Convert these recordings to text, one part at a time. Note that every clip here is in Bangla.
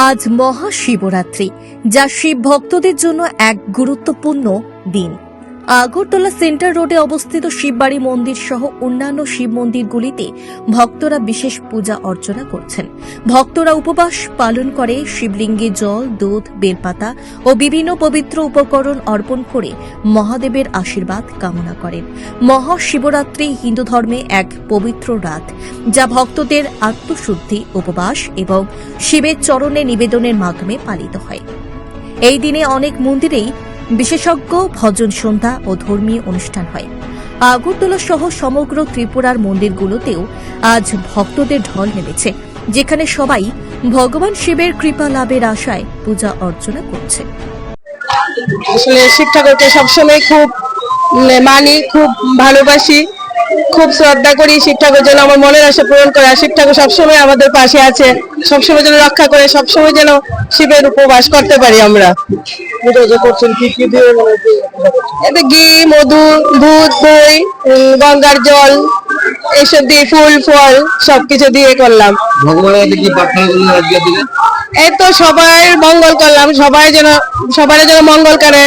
আজ মহাশিবরাত্রি যা শিব ভক্তদের জন্য এক গুরুত্বপূর্ণ দিন। আগরতলা সেন্টার রোডে অবস্থিত শিববাড়ি মন্দির সহ অন্যান্য শিব মন্দিরগুলিতে ভক্তরা বিশেষ পূজা অর্চনা করছেন। ভক্তরা উপবাস পালন করে, শিবলিঙ্গে জল, দুধ, বেলপাতা ও বিভিন্ন পবিত্র উপকরণ অর্পণ করে মহাদেবের আশীর্বাদ কামনা করেন। মহাশিবরাত্রি হিন্দু ধর্মে এক পবিত্র রাত, যা ভক্তদের আত্মশুদ্ধি, উপবাস এবং শিবের চরণে নিবেদনের মাধ্যমে পালিত হয়। এই দিনে অনেক মন্দিরেই বিশেষজ্ঞ ভজন সন্ধ্যা ও ধর্মীয় অনুষ্ঠান হয়। আগরতলা সহ সমগ্র ত্রিপুরার মন্দিরগুলোতেও আজ ভক্তদের ঢল নেমেছে যেখানে সবাই ভগবান শিবের কৃপা লাভের আশায় পূজা অর্চনা করছে। আসলে শিব ঠাকুরকে সবসময় খুব উম, মানি খুব ভালোবাসি। খুব শ্রদ্ধা করি শিব ঠাকুর যেন আমার মনের আশা পূরণ করে। আর শিব ঠাকুর সবসময় আমাদের পাশে আছে সবসময় যেন রক্ষা করে সবসময় যেন শিবের উপবাস করতে পারি আমরা। পূজা যে করছেন কি কি দিয়ে মানে? এতে ঘি মধু দুধ দই গঙ্গার জল এইসব দিয়ে ফুল ফল সবকিছু দিয়ে করলাম। এই তো সবাই মঙ্গল করলাম। সবাই যেন সবাই যেন মঙ্গল করে।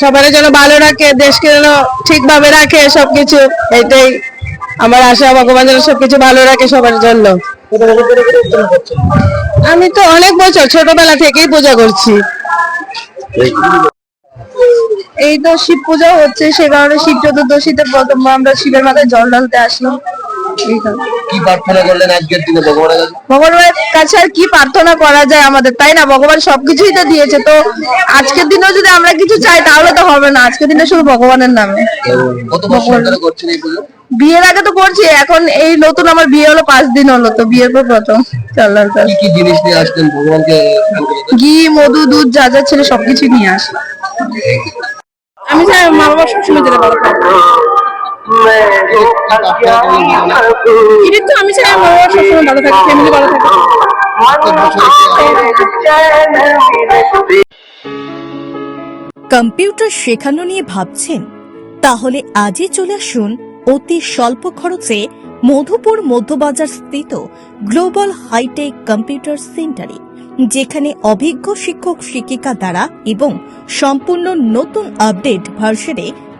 সবাই যেন ভালো রাখে, দেশকে যেন ঠিকভাবে রাখে সবকিছু, এইটাই আমার আশা, ভগবান যেন সবকিছু ভালো রাখে সবার জন্য আমি তো অনেক বছর ছোটবেলা থেকেই পূজা করছি এই তো শিব পূজা হচ্ছে, সে কারণে শিব চতুর্দশীতে প্রথম আমরা শিবের মাথায় জল ঢালতে আসলাম। কি প্রার্থনা করলেন আজকের দিনে ভগবানের কাছে? ভগবানের কাছে আর কি প্রার্থনা করা যায় আমাদের তাই না? ভগবান সবকিছুই তো দিয়েছে তো আজকের দিনেও যদি আমরা কিছু চাই তাহলে তো হবে না। আজকের দিনে শুধু ভগবানের নামে। কত বছর ধরে করছেন এই পুজো? বিয়ের আগে তো করছি এখন এই নতুন আমার বিয়ে হলো পাঁচ দিন হলো তো বিয়ের পর প্রথম। চল্লার কি কি জিনিস নিয়ে আসতেন ভগবানকে? ঘি মধু দুধ যা যা ছিল সবকিছু নিয়ে আসি আমি মা বাবা সবসময় যেতে পারব এটাই তো আমি চাই বাবা সবসময় ভালো থাকে ফ্যামিলি ভালো থাকে? কম্পিউটার শেখানো নিয়ে ভাবছেন তাহলে আজই চলে আসুন অতি স্বল্প খরচে মধুপুর মধ্যবাজার স্থিত গ্লোবাল হাইটেক কম্পিউটার সেন্টারে, যেখানে অভিজ্ঞ শিক্ষক, শিক্ষিকা দ্বারা এবং সম্পূর্ণ নতুন আপডেট ভার্সনে